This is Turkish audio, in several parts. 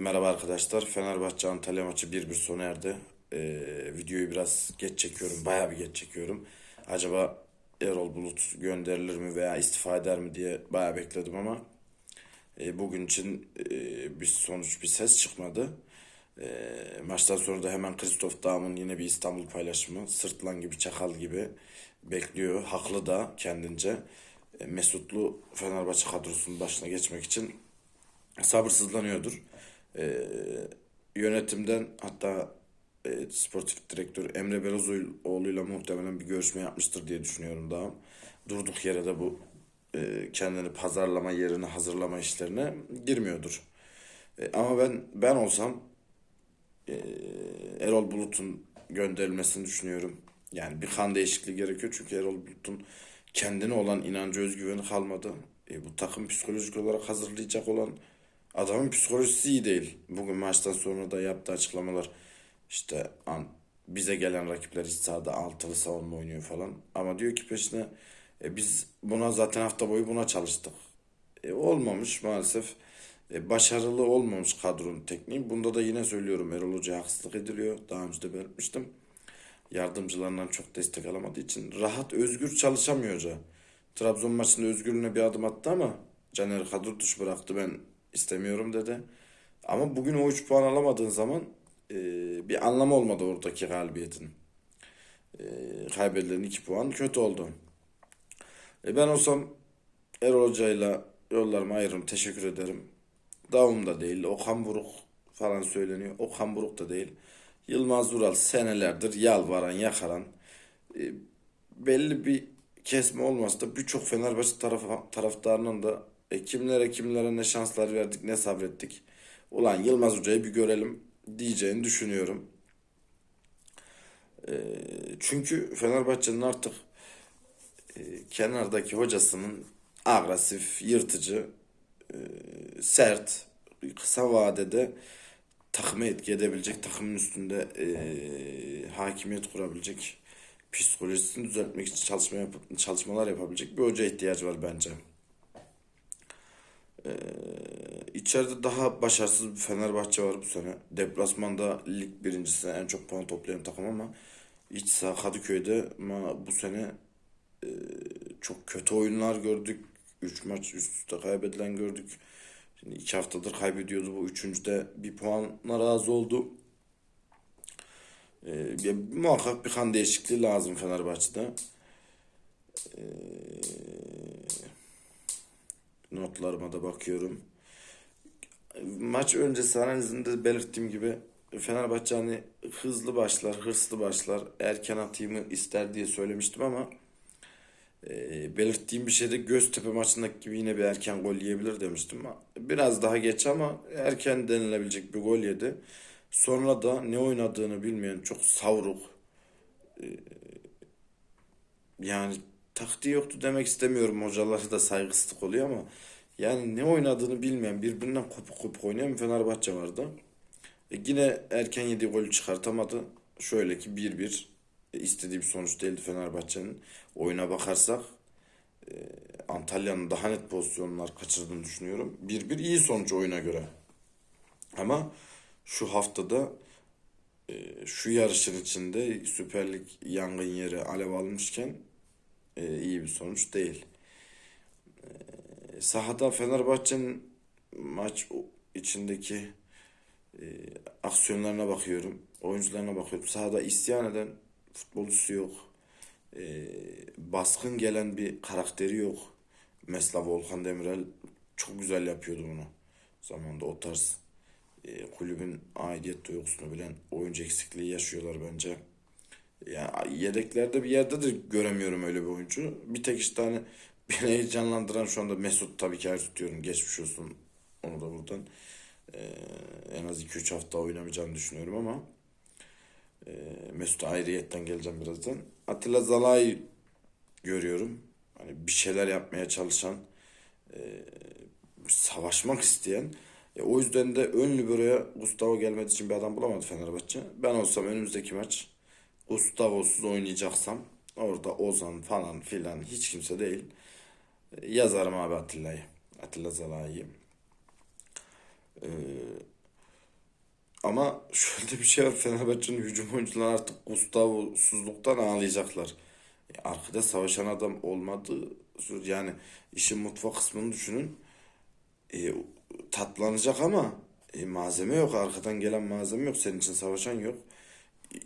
Merhaba arkadaşlar. Fenerbahçe Antalya maçı 1-1 sona erdi. Ee, videoyu biraz geç çekiyorum. Bayağı bir geç çekiyorum. Acaba Erol Bulut gönderilir mi veya istifa eder mi diye bayağı bekledim ama e, bugün için e, bir sonuç, bir ses çıkmadı. E, maçtan sonra da hemen Christoph Daum'un yine bir İstanbul paylaşımı. Sırtlan gibi, çakal gibi bekliyor. Haklı da kendince. E, Mesutlu Fenerbahçe kadrosunun başına geçmek için sabırsızlanıyordur. Ee, yönetimden hatta e, sportif direktör Emre Belözoğlu'yla muhtemelen bir görüşme yapmıştır diye düşünüyorum daha. Durduk yere de bu e, kendini pazarlama yerine hazırlama işlerine girmiyordur. E, ama ben ben olsam e, Erol Bulut'un gönderilmesini düşünüyorum. Yani bir kan değişikliği gerekiyor çünkü Erol Bulut'un kendine olan inancı, özgüveni kalmadı. E, bu takım psikolojik olarak hazırlayacak olan adamın psikolojisi iyi değil. Bugün maçtan sonra da yaptığı açıklamalar işte an, bize gelen rakipler hiç sahada altılı savunma oynuyor falan. Ama diyor ki peşine e, biz buna zaten hafta boyu buna çalıştık. E, olmamış maalesef. E, başarılı olmamış kadronun tekniği. Bunda da yine söylüyorum Erol Hoca'ya haksızlık ediliyor. Daha önce de belirtmiştim. Yardımcılarından çok destek alamadığı için rahat özgür çalışamıyor hoca. Trabzon maçında özgürlüğüne bir adım attı ama Caner kadro dışı bıraktı ben istemiyorum dedi. Ama bugün o 3 puan alamadığın zaman e, bir anlamı olmadı oradaki galibiyetin. E, kaybedilen 2 puan kötü oldu. E, ben olsam Erol Hoca'yla yollarımı ayırırım. Teşekkür ederim. Davum da değil. Okan Buruk falan söyleniyor. Okan Buruk da değil. Yılmaz Vural senelerdir yalvaran, yakaran e, belli bir kesme olmasa da birçok Fenerbahçe taraf, taraftarının da e, kimlere kimlere ne şanslar verdik ne sabrettik. Ulan Yılmaz Hoca'yı bir görelim diyeceğini düşünüyorum. E, çünkü Fenerbahçe'nin artık e, kenardaki hocasının agresif, yırtıcı, e, sert, kısa vadede takımı etki edebilecek, takımın üstünde e, hakimiyet kurabilecek, psikolojisini düzeltmek için çalışma yap çalışmalar yapabilecek bir hoca ihtiyacı var bence. E, içeride daha başarısız bir Fenerbahçe var bu sene. Deplasmanda lig birincisine en çok puan toplayan takım ama iç saha Kadıköy'de ama bu sene e, çok kötü oyunlar gördük. 3 maç üst üste kaybedilen gördük. Şimdi iki haftadır kaybediyordu. Bu üçüncüde bir puanla razı oldu. Ee, ya, muhakkak bir kan değişikliği lazım Fenerbahçe'de. Ee, notlarıma da bakıyorum. Maç öncesi analizinde belirttiğim gibi Fenerbahçe hani hızlı başlar, hırslı başlar, erken atayımı ister diye söylemiştim ama e, belirttiğim bir şeyde Göztepe maçındaki gibi yine bir erken gol yiyebilir demiştim. Biraz daha geç ama erken denilebilecek bir gol yedi. Sonra da ne oynadığını bilmeyen çok savruk e, yani taktiği yoktu demek istemiyorum. Hocaları da saygısızlık oluyor ama yani ne oynadığını bilmeyen birbirinden kopuk kopuk oynayan Fenerbahçe vardı. E, yine erken yediği golü çıkartamadı. Şöyle ki 1-1 e, istediği bir sonuç değildi Fenerbahçe'nin. Oyuna bakarsak e, Antalya'nın daha net pozisyonlar kaçırdığını düşünüyorum. 1-1 iyi sonuç oyuna göre. Ama şu haftada e, şu yarışın içinde Süper Lig yangın yeri alev almışken e, iyi bir sonuç değil. E, sahada Fenerbahçe'nin maç içindeki e, aksiyonlarına bakıyorum. Oyuncularına bakıyorum. Sahada isyan eden futbolcusu yok. E, baskın gelen bir karakteri yok. Mesela Volkan Demirel çok güzel yapıyordu bunu. Zamanında o tarz e, kulübün aidiyet duygusunu bilen oyuncu eksikliği yaşıyorlar bence. Yani yedeklerde bir yerde de göremiyorum öyle bir oyuncu. Bir tek işte hani beni heyecanlandıran şu anda Mesut tabii ki ayrı tutuyorum. Geçmiş olsun onu da buradan. Ee, en az 2-3 hafta oynamayacağını düşünüyorum ama e, Mesut ayrıyetten geleceğim birazdan. Atilla Zalai görüyorum. Hani bir şeyler yapmaya çalışan, e, savaşmak isteyen. E, o yüzden de ön libero'ya Gustavo gelmediği için bir adam bulamadı Fenerbahçe. Ben olsam önümüzdeki maç Gustavo'suz oynayacaksam orada Ozan falan filan hiç kimse değil. E, yazarım abi Atilla'yı. Atilla Zalai'yi. Ee, şöyle de bir şey var. Fenerbahçe'nin hücum oyuncuları artık Gustavo'suzluktan ağlayacaklar. E, Arkada savaşan adam olmadı. Yani işin mutfak kısmını düşünün. E, tatlanacak ama e, malzeme yok. Arkadan gelen malzeme yok. Senin için savaşan yok.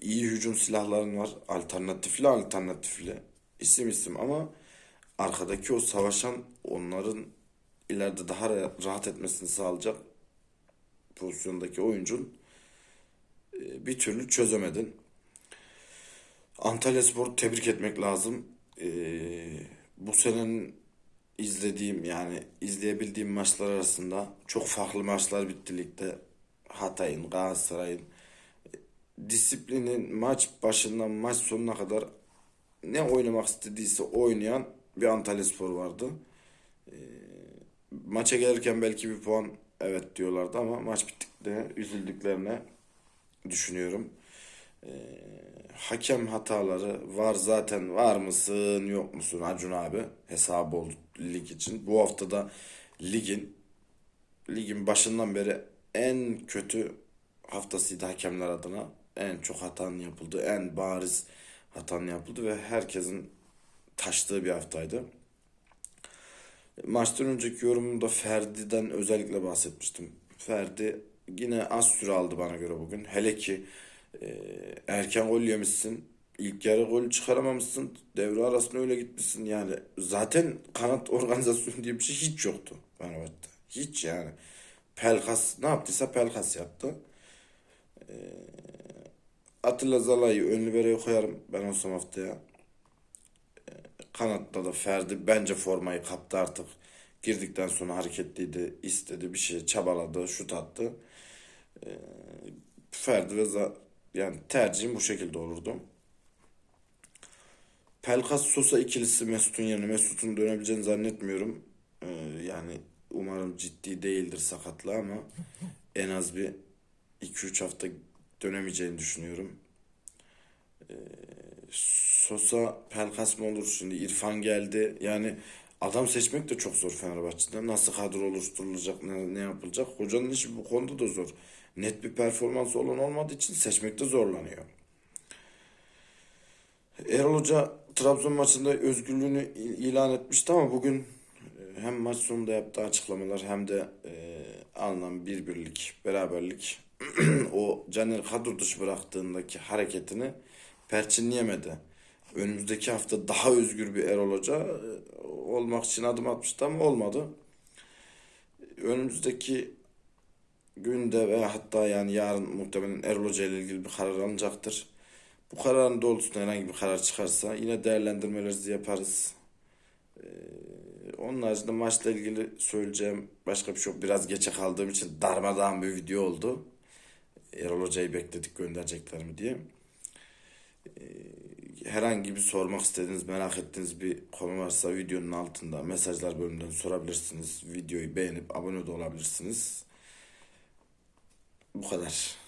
İyi hücum silahların var. Alternatifli alternatifli. İsim isim ama arkadaki o savaşan onların ileride daha ra- rahat etmesini sağlayacak pozisyondaki oyuncun e, bir türlü çözemedin. Antalyaspor'u tebrik etmek lazım. E, bu senenin izlediğim yani izleyebildiğim maçlar arasında çok farklı maçlar bitti ligde. Hatay'ın, Galatasaray'ın disiplinin maç başından maç sonuna kadar ne oynamak istediyse oynayan bir Antalyaspor vardı. Maça gelirken belki bir puan evet diyorlardı ama maç bittikte üzüldüklerine düşünüyorum. Ee, hakem hataları var zaten var mısın yok musun Acun abi hesabı oldu lig için. Bu hafta da ligin ligin başından beri en kötü haftasıydı hakemler adına. En çok hatanın yapıldığı, en bariz hatanın yapıldı ve herkesin taştığı bir haftaydı. Maçtan önceki yorumumda Ferdi'den özellikle bahsetmiştim. Ferdi yine az süre aldı bana göre bugün. Hele ki e, erken gol yemişsin. İlk yarı gol çıkaramamışsın. Devre arasında öyle gitmişsin. Yani zaten kanat organizasyonu diye bir şey hiç yoktu Fenerbahçe'de. Hiç yani. Pelkas ne yaptıysa Pelkas yaptı. E, Atilla Zalai'yi ön libero'ya koyarım ben olsam haftaya. Kanatta da Ferdi bence formayı kaptı artık. Girdikten sonra hareketliydi, istedi bir şey çabaladı, şut attı. Ee, Ferdi ve Za- yani tercihim bu şekilde olurdu. Pelkas Sosa ikilisi Mesut'un yerine Mesut'un dönebileceğini zannetmiyorum. Ee, yani umarım ciddi değildir sakatlığı ama en az bir 2-3 hafta dönemeyeceğini düşünüyorum. Sosa Pelkas mı olur? Şimdi İrfan geldi. Yani adam seçmek de çok zor Fenerbahçe'de. Nasıl kadro oluşturulacak ne, ne yapılacak? Hocanın işi bu konuda da zor. Net bir performans olan olmadığı için seçmekte zorlanıyor. Erol Hoca Trabzon maçında özgürlüğünü il- ilan etmişti ama bugün e, hem maç sonunda yaptığı açıklamalar hem de e, alınan bir birlik beraberlik o Caner kadro dışı bıraktığındaki hareketini perçinleyemedi. Önümüzdeki hafta daha özgür bir Erol Hoca e, olmak için adım atmıştı ama olmadı. Önümüzdeki günde ve hatta yani yarın muhtemelen Erol Hoca ile ilgili bir karar alınacaktır. Bu kararın doğrultusunda herhangi bir karar çıkarsa yine değerlendirmelerimizi yaparız. Ee, onun haricinde maçla ilgili söyleyeceğim başka bir şey yok. Biraz geçe kaldığım için darmadağın bir video oldu. Erol Hoca'yı bekledik gönderecekler mi diye. Herhangi bir sormak istediğiniz, merak ettiğiniz bir konu varsa videonun altında mesajlar bölümünden sorabilirsiniz. Videoyu beğenip abone de olabilirsiniz. Bu kadar.